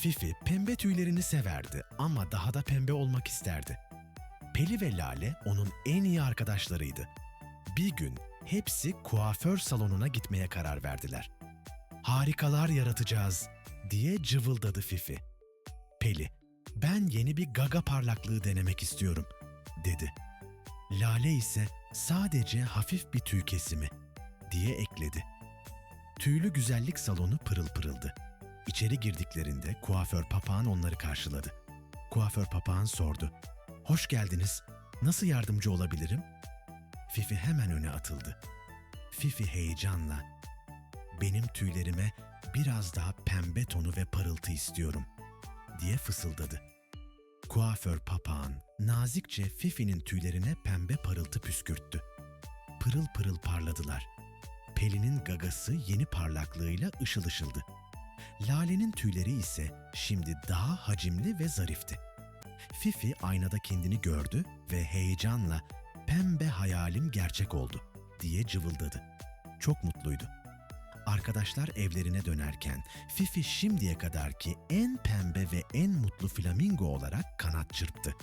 Fifi pembe tüylerini severdi ama daha da pembe olmak isterdi. Peli ve Lale onun en iyi arkadaşlarıydı. Bir gün hepsi kuaför salonuna gitmeye karar verdiler. Harikalar yaratacağız diye cıvıldadı Fifi. Peli, ben yeni bir gaga parlaklığı denemek istiyorum dedi. Lale ise sadece hafif bir tüy kesimi diye ekledi. Tüylü güzellik salonu pırıl pırıldı. İçeri girdiklerinde kuaför papağan onları karşıladı. Kuaför papağan sordu. Hoş geldiniz. Nasıl yardımcı olabilirim? Fifi hemen öne atıldı. Fifi heyecanla benim tüylerime biraz daha pembe tonu ve parıltı istiyorum diye fısıldadı. Kuaför papağan nazikçe Fifi'nin tüylerine pembe parıltı püskürttü. Pırıl pırıl parladılar. Pelin'in gagası yeni parlaklığıyla ışıl ışıldı. Lale'nin tüyleri ise şimdi daha hacimli ve zarifti. Fifi aynada kendini gördü ve heyecanla pembe hayalim gerçek oldu diye cıvıldadı. Çok mutluydu. Arkadaşlar evlerine dönerken Fifi şimdiye kadarki en pembe ve en mutlu flamingo olarak kanat çırptı.